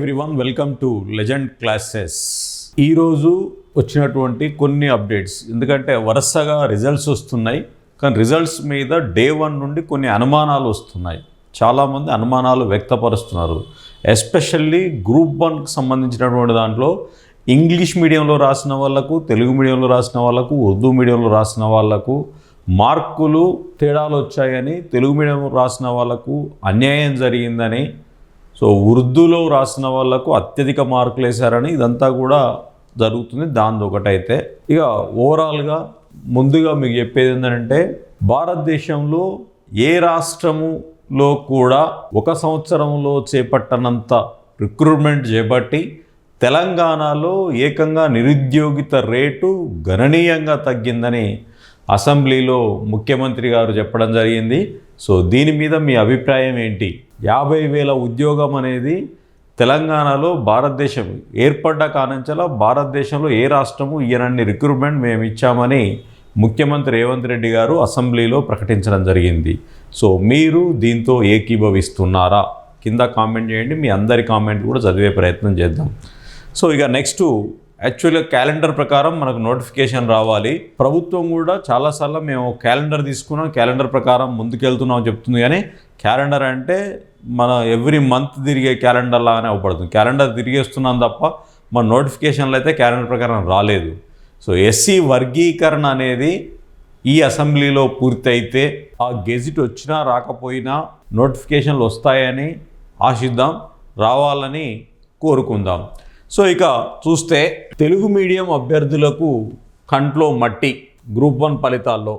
Everyone welcome to Legend Classes ఈరోజు వచ్చినటువంటి కొన్ని అప్డేట్స్ ఎందుకంటే వరుసగా రిజల్ట్స్ వస్తున్నాయి. కానీ రిజల్ట్స్ మీద డే వన్ నుండి కొన్ని అనుమానాలు వస్తున్నాయి. చాలామంది అనుమానాలు వ్యక్తపరుస్తున్నారు. ఎస్పెషల్లీ గ్రూప్ వన్కి సంబంధించినటువంటి దాంట్లో ఇంగ్లీష్ మీడియంలో రాసిన వాళ్ళకు తెలుగు మీడియంలో రాసిన వాళ్ళకు ఉర్దూ మీడియంలో రాసిన వాళ్ళకు మార్కులు తేడాలు వచ్చాయని తెలుగు మీడియంలో రాసిన వాళ్ళకు అన్యాయం జరిగిందని సో ఉర్దూలో రాసిన వాళ్ళకు అత్యధిక మార్కులు వేశారని ఇదంతా కూడా జరుగుతుంది. దాని ఒకటైతే ఇక ఓవరాల్గా ముందుగా మీకు చెప్పేది ఏంటంటే భారతదేశంలో ఏ రాష్ట్రములో కూడా ఒక సంవత్సరంలో చేపట్టనంత రిక్రూట్మెంట్ చేపట్టి తెలంగాణలో ఏకంగా నిరుద్యోగిత రేటు గణనీయంగా తగ్గిందని అసెంబ్లీలో ముఖ్యమంత్రి గారు చెప్పడం జరిగింది. సో దీని మీద మీ అభిప్రాయం ఏంటి? యాభై వేల ఉద్యోగం అనేది తెలంగాణలో భారతదేశం ఏర్పడ్డ కానుంచలా భారతదేశంలో ఏ రాష్ట్రము ఈయనన్ని రిక్రూట్మెంట్ మేము ఇచ్చామని ముఖ్యమంత్రి రేవంత్ రెడ్డి గారు అసెంబ్లీలో ప్రకటించడం జరిగింది. సో మీరు దీంతో ఏకీభవిస్తున్నారా? కింద కామెంట్ చేయండి మీ అందరి కామెంట్ కూడా చదివే ప్రయత్నం చేద్దాం. సో ఇక నెక్స్ట్ యాక్చువల్గా క్యాలెండర్ ప్రకారం మనకు నోటిఫికేషన్ రావాలి. ప్రభుత్వం కూడా చాలాసార్లు మేము క్యాలెండర్ తీసుకున్నాం క్యాలెండర్ ప్రకారం ముందుకెళ్తున్నాం చెప్తుంది. కానీ క్యాలెండర్ అంటే మన ఎవ్రీ మంత్ తిరిగే క్యాలెండర్ లాగానే అవ్వబడుతుంది క్యాలెండర్ తిరిగేస్తున్నాం తప్ప మన నోటిఫికేషన్లు అయితే క్యాలెండర్ ప్రకారం రాలేదు. సో ఎస్సీ వర్గీకరణ అనేది ఈ అసెంబ్లీలో పూర్తయితే ఆ గెజిట్ వచ్చినా రాకపోయినా నోటిఫికేషన్లు వస్తాయని ఆశిద్దాం రావాలని కోరుకుందాం. సో ఇక చూస్తే తెలుగు మీడియం అభ్యర్థులకు కంట్లో మట్టి గ్రూప్ వన్ ఫలితాల్లో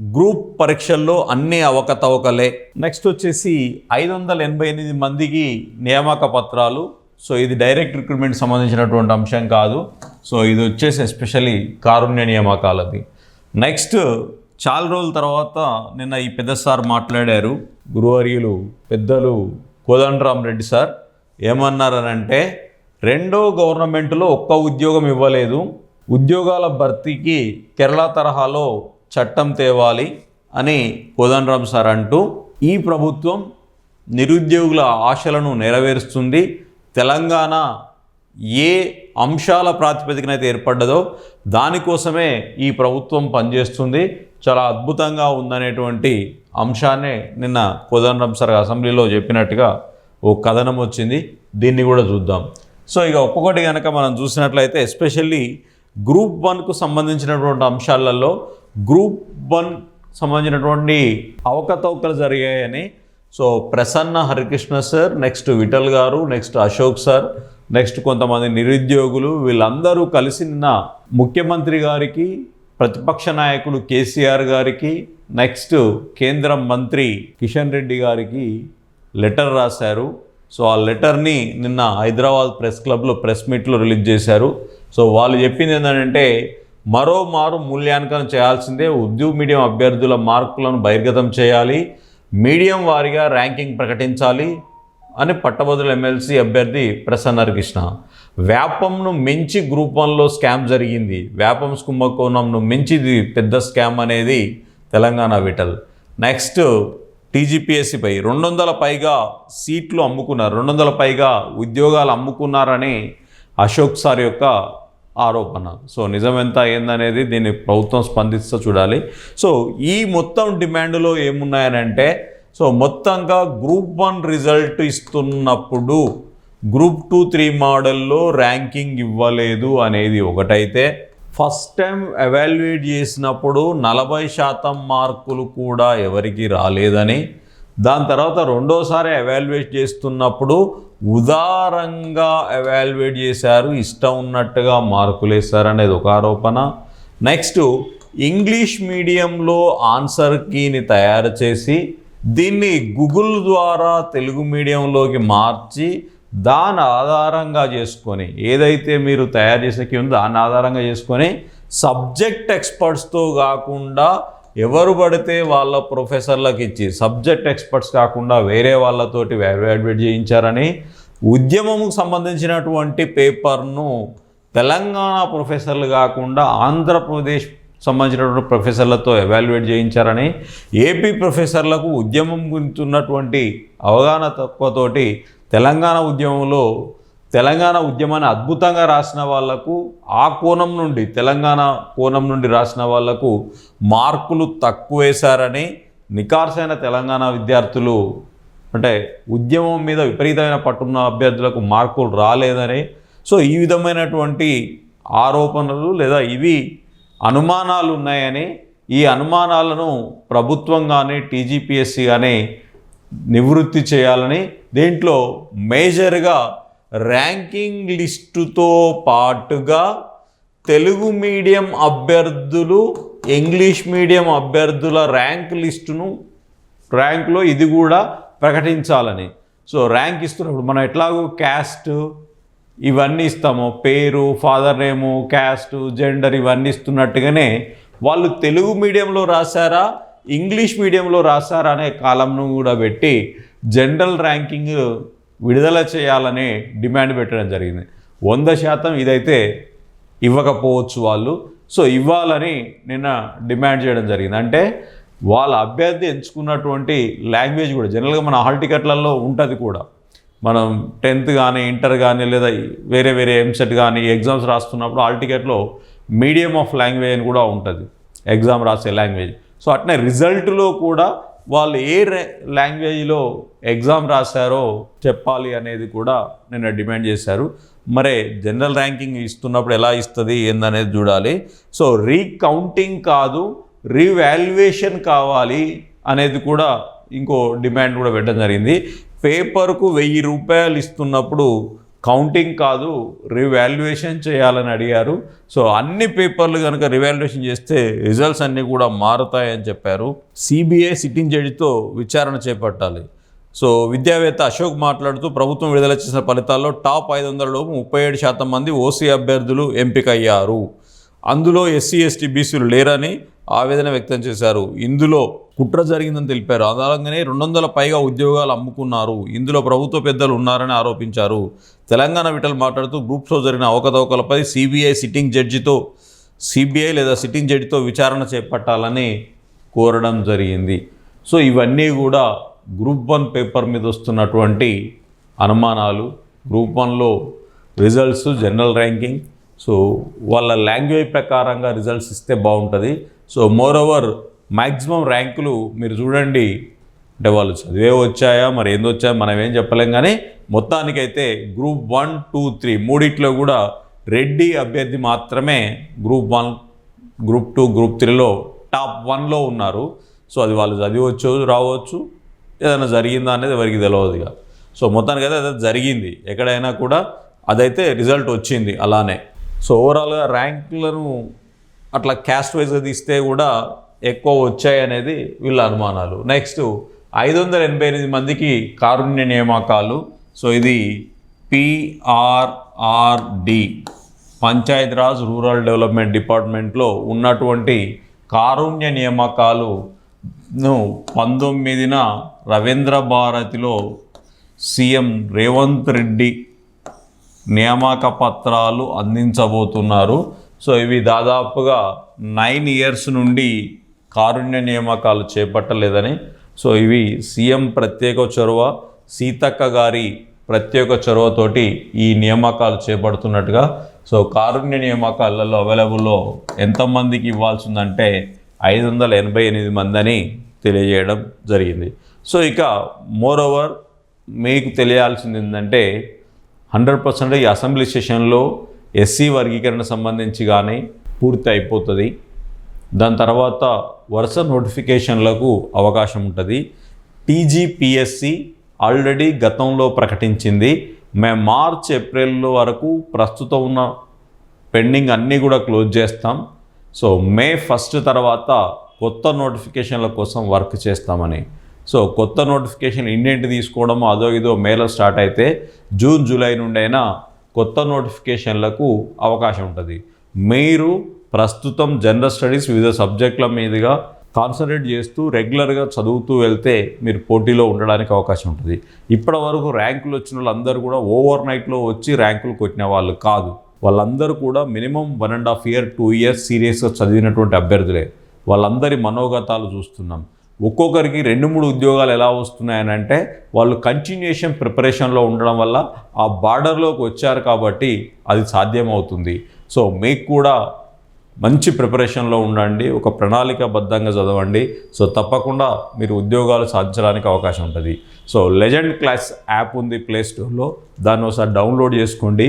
గ్రూప్ పరీక్షల్లో అన్నీ అవకతవకలే. నెక్స్ట్ వచ్చేసి ఐదు వందల ఎనభై ఎనిమిది మందికి నియామక పత్రాలు. సో ఇది డైరెక్ట్ రిక్రూట్మెంట్ సంబంధించినటువంటి అంశం కాదు. సో ఇది వచ్చేసి ఎస్పెషల్లీ కారుణ్య నియామకాలది. నెక్స్ట్ చాలా రోజుల తర్వాత నిన్న ఈ పెద్ద సార్ మాట్లాడారు. గురువర్యులు పెద్దలు కోదండరామ్ రెడ్డి సార్ ఏమన్నారనంటే రెండో గవర్నమెంట్లో ఒక్క ఉద్యోగం ఇవ్వలేదు. ఉద్యోగాల భర్తీకి కేరళ తరహాలో చట్టం తేవాలి అని కోదండరాం సార్ అంటూ ఈ ప్రభుత్వం నిరుద్యోగుల ఆశలను నెరవేరుస్తుంది. తెలంగాణ ఏ అంశాల ప్రాతిపదికన అయితే ఏర్పడ్డదో దానికోసమే ఈ ప్రభుత్వం పనిచేస్తుంది. చాలా అద్భుతంగా ఉందనేటువంటి అంశాన్ని నిన్న కోదండరాం సార్ అసెంబ్లీలో చెప్పినట్టుగా ఓ కథనం వచ్చింది. దీన్ని కూడా చూద్దాం. సో ఇక ఒక్కొక్కటి కనుక మనం చూసినట్లయితే ఎస్పెషల్లీ గ్రూప్ వన్కు సంబంధించినటువంటి అంశాలలో గ్రూప్ వన్ సంబంధించినటువంటి అవకతవకలు జరిగాయని. So Prasanna Harikrishna sir next Vittal గారు నెక్స్ట్ అశోక్ సార్ నెక్స్ట్ కొంతమంది నిరుద్యోగులు వీళ్ళందరూ కలిసి నిన్న ముఖ్యమంత్రి గారికి ప్రతిపక్ష నాయకుడు కేసీఆర్ గారికి నెక్స్ట్ కేంద్ర మంత్రి కిషన్ రెడ్డి గారికి లెటర్ రాశారు. సో ఆ లెటర్ని నిన్న హైదరాబాద్ ప్రెస్ క్లబ్లో ప్రెస్ మీట్లో రిలీజ్ చేశారు. సో వాళ్ళు చెప్పింది ఏంటంటే మరోమారు మూల్యాంకనం చేయాల్సిందే. ఉద్యోగ మీడియం అభ్యర్థుల మార్కులను బహిర్గతం చేయాలి. మీడియం వారిగా ర్యాంకింగ్ ప్రకటించాలి అని పట్టభద్రుల ఎమ్మెల్సీ అభ్యర్థి ప్రసన్నరకృష్ణ వ్యాపంను మించి గ్రూప్ వన్లో స్కామ్ జరిగింది. వ్యాపం కుంభకోణంను మించిది పెద్ద స్కామ్ అనేది తెలంగాణ విటల్. నెక్స్ట్ టీజీపీఎస్సీపై రెండు వందల పైగా సీట్లు అమ్ముకున్నారు. రెండు వందల పైగా ఉద్యోగాలు అమ్ముకున్నారని అశోక్ సార్ యొక్క ఆరోపణ. సో నిజం ఎంత ఏందనేది దీన్ని ప్రభుత్వం స్పందిస్తూ చూడాలి. సో ఈ మొత్తం డిమాండ్లో ఏమున్నాయనంటే సో మొత్తంగా గ్రూప్ వన్ రిజల్ట్ ఇస్తున్నప్పుడు గ్రూప్ టూ త్రీ మోడల్లో ర్యాంకింగ్ ఇవ్వలేదు అనేది ఒకటైతే ఫస్ట్ టైం ఎవాల్యుయేట్ చేసినప్పుడు నలభై శాతం మార్కులు కూడా ఎవరికి రాలేదని దాని తర్వాత రెండోసారి ఎవాల్యుయేట్ చేస్తున్నప్పుడు ఉదారంగా ఎవాల్యుయేట్ చేశారు ఇష్టం ఉన్నట్టుగా మార్కులు వేశారు అనేది ఒక ఆరోపణ. నెక్స్ట్ ఇంగ్లీష్ మీడియంలో ఆన్సర్ కీని తయారు చేసి దీన్ని గూగుల్ ద్వారా తెలుగు మీడియంలోకి మార్చి దాని ఆధారంగా చేసుకొని ఏదైతే మీరు తయారు చేసే కీ ఉందో దాన్ని ఆధారంగా చేసుకొని సబ్జెక్ట్ ఎక్స్పర్ట్స్తో కాకుండా ఎవరు పడితే వాళ్ళ ప్రొఫెసర్లకు ఇచ్చి సబ్జెక్ట్ ఎక్స్పర్ట్స్ కాకుండా వేరే వాళ్ళతోటి ఎవాల్యుయేట్ చేయించారని ఉద్యమంకు సంబంధించినటువంటి పేపర్ను తెలంగాణ ప్రొఫెసర్లు కాకుండా ఆంధ్రప్రదేశ్ సంబంధించినటువంటి ప్రొఫెసర్లతో ఎవాల్యుయేట్ చేయించారని ఏపీ ప్రొఫెసర్లకు ఉద్యమం గురించి ఉన్నటువంటి అవగాహన తక్కువతోటి తెలంగాణ ఉద్యమంలో తెలంగాణ ఉద్యమాన్ని అద్భుతంగా రాసిన వాళ్ళకు ఆ కోణం నుండి తెలంగాణ కోణం నుండి రాసిన వాళ్ళకు మార్కులు తక్కువ వేశారని నికార్సైన తెలంగాణ విద్యార్థులు అంటే ఉద్యమం మీద విపరీతమైన పట్టున్న అభ్యర్థులకు మార్కులు రాలేదని. సో ఈ విధమైనటువంటి ఆరోపణలు లేదా ఇవి అనుమానాలు ఉన్నాయని ఈ అనుమానాలను ప్రభుత్వం కానీ టీజీపీఎస్సీ కానీ నివృత్తి చేయాలని దీంట్లో మేజర్గా ర్యాంకింగ్ లిస్టుతో పాటుగా తెలుగు మీడియం అభ్యర్థులు ఇంగ్లీష్ మీడియం అభ్యర్థుల ర్యాంక్ లిస్టును ర్యాంక్లో ఇది కూడా ప్రకటించాలని. సో ర్యాంక్ ఇస్తున్నప్పుడు మనం ఎట్లాగో క్యాస్ట్ ఇవన్నీ ఇస్తాము పేరు ఫాదర్ నేము క్యాస్ట్ జెండర్ ఇవన్నీ ఇస్తున్నట్టుగానే వాళ్ళు తెలుగు మీడియంలో రాశారా ఇంగ్లీష్ మీడియంలో రాశారా అనే కాలంను కూడా పెట్టి జనరల్ ర్యాంకింగ్ విడుదల చేయాలని డిమాండ్ పెట్టడం జరిగింది. వంద శాతం ఇదైతే ఇవ్వకపోవచ్చు వాళ్ళు. సో ఇవ్వాలని నిన్న డిమాండ్ చేయడం జరిగింది. అంటే వాళ్ళ అభ్యర్థి ఎంచుకున్నటువంటి లాంగ్వేజ్ కూడా జనరల్గా మన హాల్ టికెట్లలో ఉంటుంది కూడా. మనం టెన్త్ కానీ ఇంటర్ కానీ లేదా వేరే వేరే ఎంసెట్ కానీ ఎగ్జామ్స్ రాస్తున్నప్పుడు హాల్ టికెట్లో మీడియం ఆఫ్ లాంగ్వేజ్ అని కూడా ఉంటుంది. ఎగ్జామ్ రాసే లాంగ్వేజ్. సో అట్నే రిజల్ట్లో కూడా వాళ్ళు ఏ లాంగ్వేజ్లో ఎగ్జామ్ రాశారో చెప్పాలి అనేది కూడా నిన్న డిమాండ్ చేశారు. మరే జనరల్ ర్యాంకింగ్ ఇస్తున్నప్పుడు ఎలా ఇస్తుంది ఏందనేది చూడాలి. సో రీకౌంటింగ్ కాదు రీవాల్యుయేషన్ కావాలి అనేది కూడా ఇంకో డిమాండ్ కూడా పెట్టడం జరిగింది. పేపర్కు వెయ్యి రూపాయలు ఇస్తున్నప్పుడు కౌంటింగ్ కాదు రివాల్యుయేషన్ చేయాలని అడిగారు. సో అన్ని పేపర్లు కనుక రివాల్యుయేషన్ చేస్తే రిజల్ట్స్ అన్నీ కూడా మారుతాయని చెప్పారు. సిబిఐ సిట్టింగ్ జడ్జితో విచారణ చేపట్టాలి. సో విద్యావేత్త అశోక్ మాట్లాడుతూ ప్రభుత్వం విడుదల చేసిన ఫలితాల్లో టాప్ ఐదు వందలలోపు ముప్పై ఏడు శాతం మంది ఓసీ అభ్యర్థులు ఎంపికయ్యారు. అందులో ఎస్సీ ఎస్టీ బీసీలు లేరని ఆవేదన వ్యక్తం చేశారు. ఇందులో కుట్ర జరిగిందని తెలిపారు. అదనంగానే రెండు వందల పైగా ఉద్యోగాలు అమ్ముకున్నారు. ఇందులో ప్రభుత్వ పెద్దలు ఉన్నారని ఆరోపించారు. తెలంగాణ విటల్ మాట్లాడుతూ గ్రూప్స్లో జరిగిన అవకతవకలపై సిబిఐ సిట్టింగ్ జడ్జితో సిబిఐ లేదా సిట్టింగ్ జడ్జితో విచారణ చేపట్టాలని కోరడం జరిగింది. సో ఇవన్నీ కూడా గ్రూప్ వన్ పేపర్ మీద వస్తున్నటువంటి అనుమానాలు. గ్రూప్ వన్లో రిజల్ట్స్ జనరల్ ర్యాంకింగ్ సో వాళ్ళ లాంగ్వేజ్ ప్రకారంగా రిజల్ట్స్ ఇస్తే బాగుంటుంది. సో మోర్ ఓవర్ మ్యాక్సిమం ర్యాంకులు మీరు చూడండి. అంటే వాళ్ళు చదివే వచ్చాయా మరి ఏంది వచ్చాయో మనం ఏం చెప్పలేం కానీ మొత్తానికైతే గ్రూప్ వన్ టూ త్రీ మూడిట్లో కూడా రెడ్డి అభ్యర్థి మాత్రమే group one group two group త్రీలో టాప్ వన్లో ఉన్నారు. సో అది వాళ్ళు చదివచ్చు రావచ్చు. ఏదైనా జరిగిందా అనేది ఎవరికి తెలియదు ఇక. సో మొత్తానికి అయితే జరిగింది. ఎక్కడైనా కూడా అదైతే రిజల్ట్ వచ్చింది అలానే. సో ఓవరాల్గా ర్యాంకులను అట్లా క్యాస్ట్ వైజ్గా తీస్తే కూడా ఎక్కువ వచ్చాయి అనేది వీళ్ళ అనుమానాలు. నెక్స్ట్ ఐదు వందల ఎనభై ఎనిమిది మందికి కారుణ్య నియామకాలు. సో ఇది పిఆర్ఆర్డి పంచాయతీరాజ్ రూరల్ డెవలప్మెంట్ డిపార్ట్మెంట్లో ఉన్నటువంటి కారుణ్య నియామకాలును పంతొమ్మిదిన రవీంద్ర భారతిలో సీఎం రేవంత్ రెడ్డి నియామక పత్రాలు అందించబోతున్నారు. సో ఇవి దాదాపుగా నైన్ ఇయర్స్ నుండి కారుణ్య నియామకాలు చేపట్టలేదని. సో ఇవి సీఎం ప్రత్యేక చొరవ సీతక్క గారి ప్రత్యేక చొరవతోటి ఈ నియామకాలు చేపడుతున్నట్టుగా. సో కారుణ్య నియామకాలలో అవైలబుల్లో ఎంతమందికి ఇవ్వాల్సి ఉందంటే ఐదు వందల ఎనభై ఎనిమిది మంది అని తెలియజేయడం జరిగింది. సో ఇక మోర్ ఓవర్ మీకు తెలియాల్సింది ఏంటంటే హండ్రెడ్ పర్సెంట్ ఈ అసెంబ్లీ సెషన్లో ఎస్సీ వర్గీకరణ సంబంధించి కానీ పూర్తి అయిపోతుంది. దాని తర్వాత వరుస నోటిఫికేషన్లకు అవకాశం ఉంటుంది. టీజీపీఎస్సి ఆల్రెడీ గతంలో ప్రకటించింది. మే మార్చ్ ఏప్రిల్ వరకు ప్రస్తుతం ఉన్న పెండింగ్ అన్నీ కూడా క్లోజ్ చేస్తాం. సో మే ఫస్ట్ తర్వాత కొత్త నోటిఫికేషన్ల కోసం వర్క్ చేస్తామని సో కొత్త నోటిఫికేషన్ ఇన్నింటి తీసుకోవడము అదో ఇదో మేలో స్టార్ట్ అయితే జూన్ జూలై నుండైనా కొత్త నోటిఫికేషన్లకు అవకాశం ఉంటుంది. మీరు ప్రస్తుతం జనరల్ స్టడీస్ వివిధ సబ్జెక్టుల మీదుగా కాన్సన్ట్రేట్ చేస్తూ రెగ్యులర్గా చదువుతూ వెళ్తే మీరు పోటీలో ఉండడానికి అవకాశం ఉంటుంది. ఇప్పటి వరకు ర్యాంకులు వచ్చిన వాళ్ళందరూ కూడా ఓవర్ నైట్లో వచ్చి ర్యాంకులు కొట్టిన వాళ్ళు కాదు. వాళ్ళందరూ కూడా minimum one and half year two years సీరియస్గా చదివినటువంటి అభ్యర్థులే. వాళ్ళందరి మనోగతాలు చూస్తున్నాం. ఒక్కొక్కరికి రెండు మూడు ఉద్యోగాలు ఎలా వస్తున్నాయని అంటే వాళ్ళు కంటిన్యూషన్ ప్రిపరేషన్లో ఉండడం వల్ల ఆ బార్డర్లోకి వచ్చారు కాబట్టి అది సాధ్యమవుతుంది. సో మీకు కూడా మంచి ప్రిపరేషన్లో ఉండండి ఒక ప్రణాళికబద్ధంగా చదవండి. సో తప్పకుండా మీరు ఉద్యోగాలు సాధించడానికి అవకాశం ఉంటుంది. సో లెజెండ్ క్లాస్ యాప్ ఉంది ప్లే స్టోర్లో దాన్ని ఒకసారి డౌన్లోడ్ చేసుకోండి.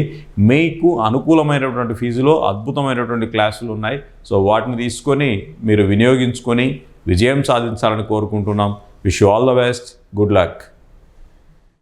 మీకు అనుకూలమైనటువంటి ఫీజులో అద్భుతమైనటువంటి క్లాసులు ఉన్నాయి. సో వాటిని తీసుకొని మీరు వినియోగించుకొని విజయం సాధించాలని కోరుకుంటున్నాం. Wish all the best good luck